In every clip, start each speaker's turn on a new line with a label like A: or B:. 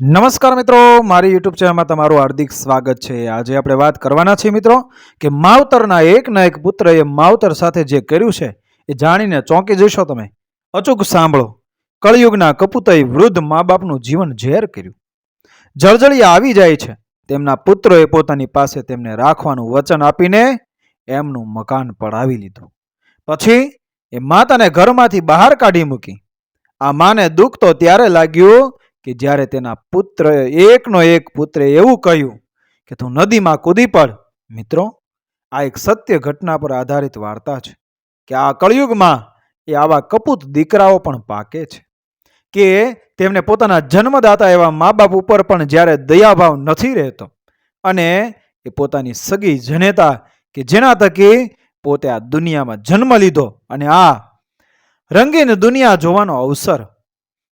A: નમસ્કાર મિત્રો, મારી યુટ્યુબ ચેનલમાં તમારું હાર્દિક સ્વાગત છે. આજે આપણે વાત કરવાના છીએ મિત્રો કે માવતરના એકના એક પુત્રએ માવતર સાથે જે કર્યું છે એ જાણીને ચોંકી જશો તમે. અચૂક સાંભળો, કળિયુગના કપૂતઈ વૃદ્ધ મા બાપનું જીવન ઝેર કર્યું. જળજળી આવી જાય છે. તેમના પુત્રોએ પોતાની પાસે તેમને રાખવાનું વચન આપીને એમનું મકાન પડાવી લીધું. પછી એ માતાને ઘરમાંથી બહાર કાઢી મૂકી. આ માને દુઃખ તો ત્યારે લાગ્યું કે જ્યારે તેના પુત્ર એકનો એક પુત્રે એવું કહ્યું કે તું નદીમાં કૂદી પડ. મિત્રો, આ એક સત્ય ઘટના પર આધારિત વાર્તા છે કે આ કળિયુગમાં એ આવા કપૂત દીકરાઓ પણ પાકે છે કે તેમને પોતાના જન્મદાતા એવા મા બાપ ઉપર પણ જ્યારે દયાભાવ નથી રહેતો અને એ પોતાની સગી જનેતા કે જેના થકી પોતે આ દુનિયામાં જન્મ લીધો અને આ રંગીન દુનિયા જોવાનો અવસર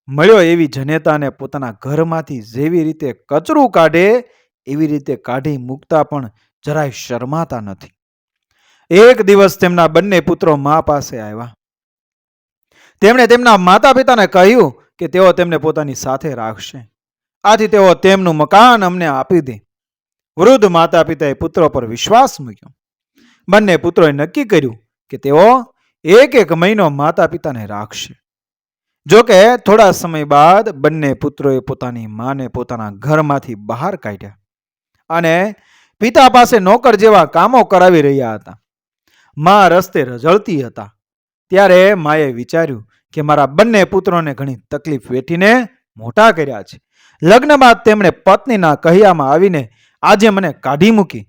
A: મળ્યો એવી જનેતાને પોતાના ઘરમાંથી જેવી રીતે કચરું કાઢે, એવી રીતે કાઢી મૂકતા પણ જરાય શરમાતા નથી. એક દિવસ તેમના બંને પુત્રો મા પાસે આવ્યા. તેમણે તેમના માતા પિતાને કહ્યું કે તેઓ તેમને પોતાની સાથે રાખશે. આથી તેઓ તેમનું મકાન અમને આપી દે. વૃદ્ધ માતા પિતાએ પુત્રો પર વિશ્વાસ મૂક્યો. બંને પુત્રોએ નક્કી કર્યું કે તેઓ એક એક મહિનો માતા પિતાને રાખશે. જો કે થોડા સમય બાદ બંને પુત્રોએ પોતાની માને પોતાના ઘરમાંથી બહાર કાઢ્યા અને પિતા પાસે નોકર જેવા કામો કરાવી રહ્યા હતા. મા રસ્તે રઝળતી હતા. ત્યારે માએ વિચાર્યું કે મારા બંને પુત્રોને ઘણી તકલીફ વેઠીને મોટા કર્યા છે. લગ્ન બાદ તેમણે પત્નીના કહ્યામાં આવીને આજે મને કાઢી મૂકી.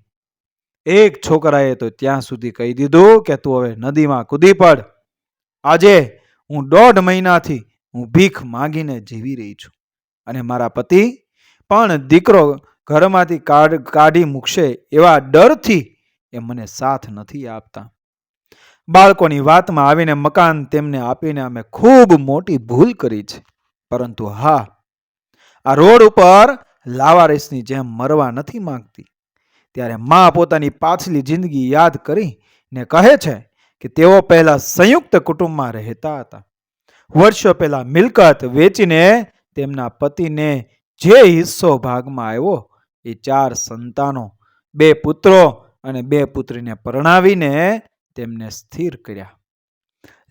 A: એક છોકરાએ તો ત્યાં સુધી કહી દીધું કે તું હવે નદીમાં કૂદી પડ. આજે હું દોઢ મહિનાથી હું ભીખ માંગીને જીવી રહી છું. અને મારા પતિ પણ દીકરો ઘરમાંથી કાઢ મૂકશે એવા ડરથી એ મને સાથ નથી આપતા. બાળકોની વાતમાં આવીને મકાન તેમને આપીને અમે ખૂબ મોટી ભૂલ કરી છે. પરંતુ હા, આ રોડ ઉપર લાવારિસની જેમ મરવા નથી માંગતી. ત્યારે મા પોતાની પાછલી જિંદગી યાદ કરીને કહે છે કે તેઓ પહેલા સંયુક્ત કુટુંબમાં રહેતા હતા. વર્ષો પહેલા મિલકત વેચીને તેમના પતિને જે હિસ્સો ભાગમાં આવ્યો એ ચાર સંતાનો, બે પુત્રો અને બે પુત્રીને પરણાવીને તેમને સ્થિર કર્યા.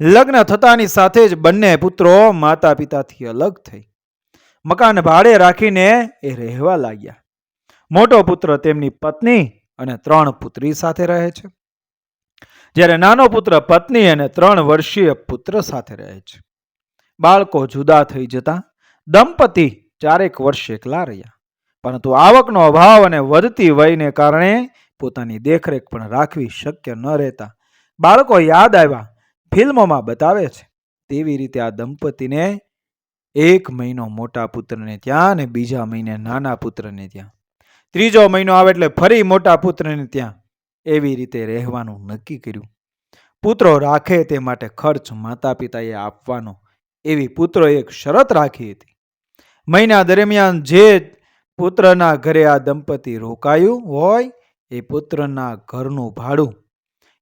A: લગ્ન થતાની સાથે જ બંને પુત્રો માતા પિતાથી અલગ થઈ. મકાન ભાડે રાખીને એ રહેવા લાગ્યા. મોટો પુત્ર તેમની પત્ની અને ત્રણ પુત્રી સાથે રહે છે. જ્યારે નાનો પુત્ર પત્ની અને ત્રણ વર્ષીય પુત્ર સાથે રહે છે. બાળકો જુદા થઈ જતા દંપતી ચારેક વર્ષ એકલા રહ્યા. પરંતુ આવકનો અભાવ અને વધતી વયને કારણે પોતાની દેખરેખ પણ રાખવી શક્ય ન રહેતા બાળકો યાદ આવ્યા ફિલ્મોમાં બતાવે છે. તેવી રીતે આ દંપતીને એક મહિનો મોટા પુત્રને ત્યાં અને બીજા મહિને નાના પુત્રને ત્યાં. ત્રીજો મહિનો આવે એટલે ફરી મોટા પુત્રને ત્યાં. એવી રીતે રહેવાનું નક્કી કર્યું. પુત્રો રાખે તે માટે ખર્ચ માતા પિતાએ આપવાનો એવી પુત્રોએ એક શરત રાખી હતી. મહિના દરમિયાન જે પુત્રના ઘરે આ દંપતી રોકાયું હોય, એ પુત્રના ઘરનું ભાડું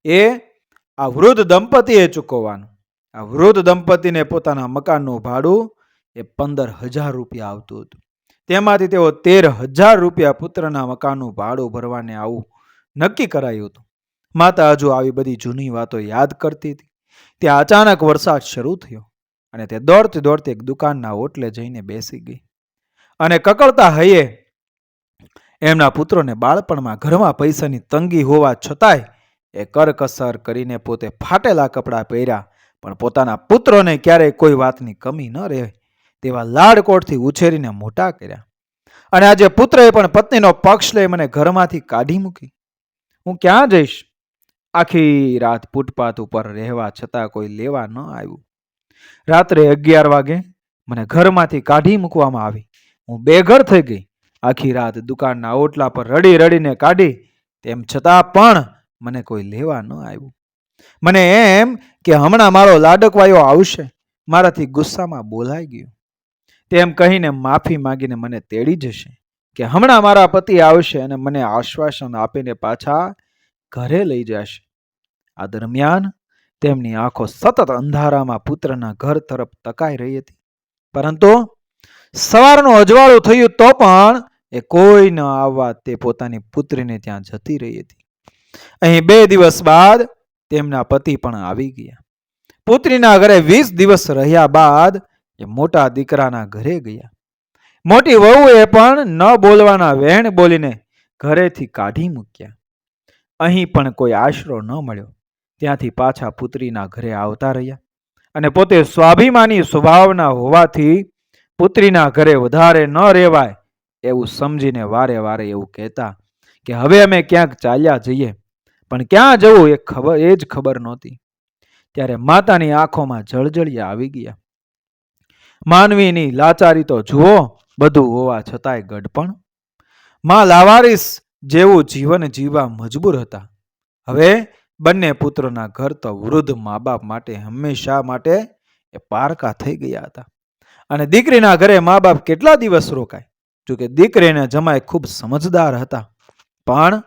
A: એ આ વૃદ્ધ દંપતીએ ચૂકવવાનું. આ વૃદ્ધ દંપતીને પોતાના મકાનનું ભાડું એ પંદર હજાર રૂપિયા આવતું હતું. તેમાંથી તેઓ તેર હજાર રૂપિયા પુત્રના મકાનનું ભાડું ભરવાને આવું નક્કી કરાયું હતું. માતા હજુ આવી બધી જૂની વાતો યાદ કરતી હતી. ત્યાં અચાનક વરસાદ શરૂ થયો અને તે દોડતી દોડતી એક દુકાનના ઓટલે જઈને બેસી ગઈ. અને કકળતા હૈયે એમના પુત્રોને બાળપણમાં ઘરમાં પૈસાની તંગી હોવા છતાંય એ કરકસર કરીને પોતે ફાટેલા કપડાં પહેર્યા, પણ પોતાના પુત્રોને ક્યારેય કોઈ વાતની કમી ન રહે તેવા લાડકોટથી ઉછેરીને મોટા કર્યા. અને આજે પુત્રએ પણ પત્નીનો પક્ષ લઈ મને ઘરમાંથી કાઢી મૂકી. હું ક્યાં જઈશ? આખી રાત ફૂટપાથ ઉપર રહેવા છતાં કોઈ લેવા ન આવ્યું. રાત્રે અગિયાર વાગે મને ઘરમાંથી કાઢી મૂકવામાં આવી. હું બેઘર થઈ ગઈ. આખી રાત દુકાનના ઓટલા પર રડી રડીને કાઢી, તેમ છતાં પણ મને કોઈ લેવા ન આવ્યું. મને એમ કે હમણાં મારો લાડકવાયો આવશે. મારાથી ગુસ્સામાં બોલાઈ ગયું. તેમ કહીને માફી માંગીને મને તેડી જશે. કે હમણાં મારા પતિ આવશે અને મને આશ્વાસન આપીને પાછા ઘરે લઈ જશે. આ દરમિયાન તેમની આંખો સતત અંધારામાં પુત્રના ઘર તરફ તકાઈ રહી હતી. પરંતુ સવારનું અજવાળું થયું તો પણ એ કોઈ ન આવવા તે પોતાની પુત્રીને ત્યાં જતી રહી હતી. અહીં બે દિવસ બાદ તેમના પતિ પણ આવી ગયા. પુત્રીના ઘરે વીસ દિવસ રહ્યા બાદ એ મોટા દીકરાના ઘરે ગયા. મોટી વહુએ પણ ન બોલવાના વહેણ બોલીને ઘરેથી કાઢી મૂક્યા. અહીં પણ કોઈ આશરો ન મળ્યો. ત્યાંથી પાછા પુત્રીના ઘરે આવતા રહ્યા અને પોતે સ્વાભિમાની સ્વભાવના હોવાથી પુત્રીના ઘરે વધારે ન રહેવાય એવું સમજીને વારે વારે એવું કહેતા કે હવે અમે ક્યાંક ચાલ્યા જઈએ, પણ ક્યાં જવું એ ખબર, એ જ ખબર નહોતી. ત્યારે માતાની આંખોમાં જળજળિયા આવી ગયા. માનવીની લાચારી તો જુઓ બધું હોવા છતાંય ગઢપણમાં લાવારીસ જેવું જીવન જીવવા મજબૂર હતા. હવે બંને પુત્રોના ઘર તો વૃદ્ધ મા બાપ માટે હંમેશા માટે એ પારકા થઈ ગયા હતા. અને દીકરીના ઘરે મા બાપ કેટલા દિવસ રોકાય? જોકે દીકરીને જમાય ખૂબ સમજદાર હતા. પણ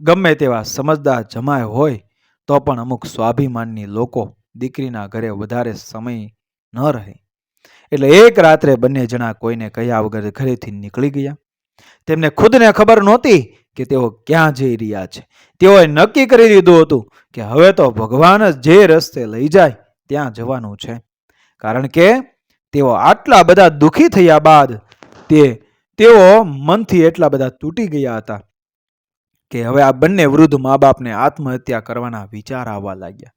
A: ગમે તેવા સમજદાર જમાય હોય, તો પણ અમુક સ્વાભિમાનની લોકો દીકરીના ઘરે વધારે સમય ન રહે. એટલે એક રાત્રે બંને જણા કોઈને કહ્યા વગર ઘરેથી નીકળી ગયા. તેમને ખુદને ખબર નહોતી કે તેઓ ક્યાં જઈ રહ્યા છે. તેઓએ નક્કી કરી દીધું હતું કે હવે તો ભગવાન જ જે રસ્તે લઈ જાય ત્યાં જવાનું છે. કારણ કે તેઓ આટલા બધા દુઃખી થયા બાદ તે, તેઓ મનથી એટલા બધા તૂટી ગયા હતા કે હવે આ બંને વૃદ્ધ મા બાપને આત્મહત્યા કરવાના વિચાર આવવા લાગ્યા.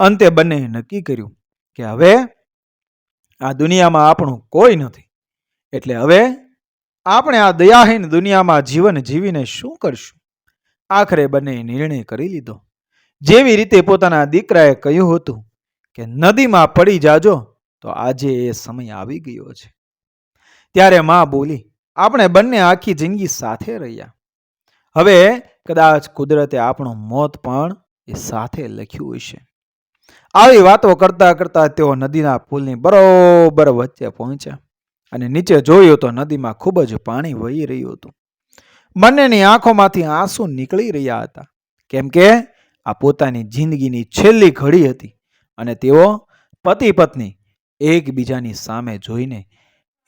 A: અંતે બંને નક્કી કર્યું કે હવે આ દુનિયામાં આપણું કોઈ નથી. એટલે હવે આપણે આ દયાહીન દુનિયામાં જીવન જીવીને શું કરશું? આખરે બંને નિર્ણય કરી લીધો. જેવી રીતે પોતાના દીકરાએ કહ્યું હતું કે, નદીમાં પડી જાજો તો આજે એ સમય આવી ગયો છે. ત્યારે માં બોલી, આપણે બંને આખી જિંદગી સાથે રહ્યા. હવે કદાચ કુદરતે આપણું મોત પણ એ સાથે લખ્યું હશે. આવી વાતો કરતા કરતા તેઓ નદીના પુલની બરોબર વચ્ચે પહોંચ્યા અને નીચે જોયું તો નદીમાં ખૂબ જ પાણી વહી રહ્યું હતું. બંનેની આંખોમાંથી આંસુ નીકળી રહ્યા હતા. કેમ કે આ પોતાની જિંદગીની છેલ્લી ઘડી હતી અને તેઓ પતિ પત્ની એકબીજાની સામે જોઈને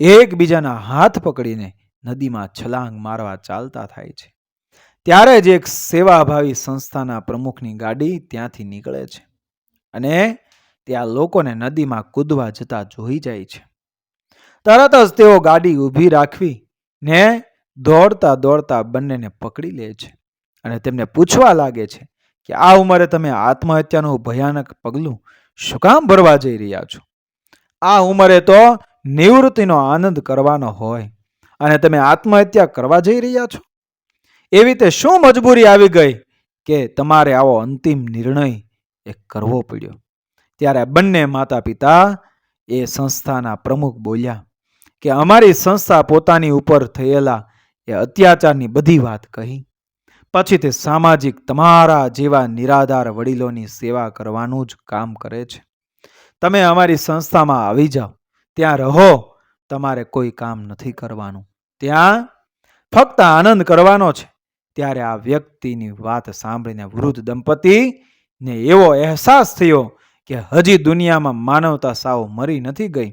A: એકબીજાના હાથ પકડીને નદીમાં છલાંગ મારવા ચાલતા થાય છે. ત્યારે જ એક સેવાભાવી સંસ્થાના પ્રમુખની ગાડી ત્યાંથી નીકળે છે. અને ત્યાં લોકોને નદીમાં કૂદવા જતા જોઈ જાય છે. તરત જ તેઓ ગાડી ઊભી રાખવી ને દોડતા દોડતા બંનેને પકડી લે છે અને તેમને પૂછવા લાગે છે કે આ ઉંમરે તમે આત્મહત્યાનું ભયાનક પગલું શું કામ ભરવા જઈ રહ્યા છો? આ ઉંમરે તો નિવૃત્તિનો આનંદ કરવાનો હોય અને તમે આત્મહત્યા કરવા જઈ રહ્યા છો? એવી તે શું મજબૂરી આવી ગઈ કે તમારે આવો અંતિમ નિર્ણય એ કરવો પડ્યો. ત્યારે બંને માતા પિતા એ સંસ્થાના પ્રમુખ બોલ્યા કે અમારી સંસ્થા પોતાની ઉપર થયેલા એ અત્યાચારની બધી વાત કહી. પછી તે સામાજિક તમારા જેવા નિરાધાર વડીલોની સેવા કરવાનું જ કામ કરે છે. તમે અમારી સંસ્થામાં આવી જાઓ. ત્યાં રહો. તમારે કોઈ કામ નથી કરવાનું. ત્યાં ફક્ત આનંદ કરવાનો છે. ત્યારે આ વ્યક્તિની વાત સાંભળીને વૃદ્ધ દંપતી ને એવો અહેસાસ થયો કે હજી દુનિયામાં માનવતા સાવ મરી નથી ગઈ.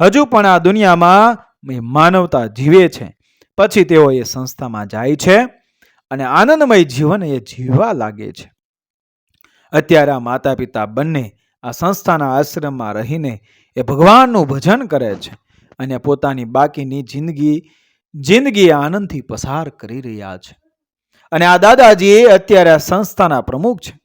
A: હજુ પણ આ દુનિયામાં માનવતા જીવે છે. પછી તેઓ એ સંસ્થામાં જાય છે અને આનંદમય જીવન એ જીવવા લાગે છે. અત્યારે આ માતા પિતા બંને આ સંસ્થાના આશ્રમમાં રહીને એ ભગવાનનું ભજન કરે છે અને પોતાની બાકીની જિંદગી જિંદગી આનંદથી પસાર કરી રહ્યા છે. અને આ દાદાજી અત્યારે આ સંસ્થાના પ્રમુખ છે.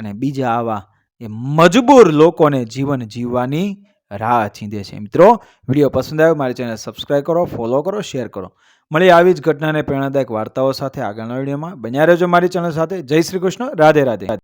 A: અને બીજા આવા એ મજબૂર લોકોને જીવન જીવવાની રાહ ચીંધે છે. મિત્રો, વીડિયો પસંદ આવ્યો મારી ચેનલ સબસ્ક્રાઈબ કરો ફોલો કરો શેર કરો. મળી આવી જ ઘટનાને પ્રેરણાદાયક વાર્તાઓ સાથે આગળના વિડીયોમાં. બન્યા રહેજો મારી ચેનલ સાથે. જય શ્રી કૃષ્ણ. રાધે રાધે.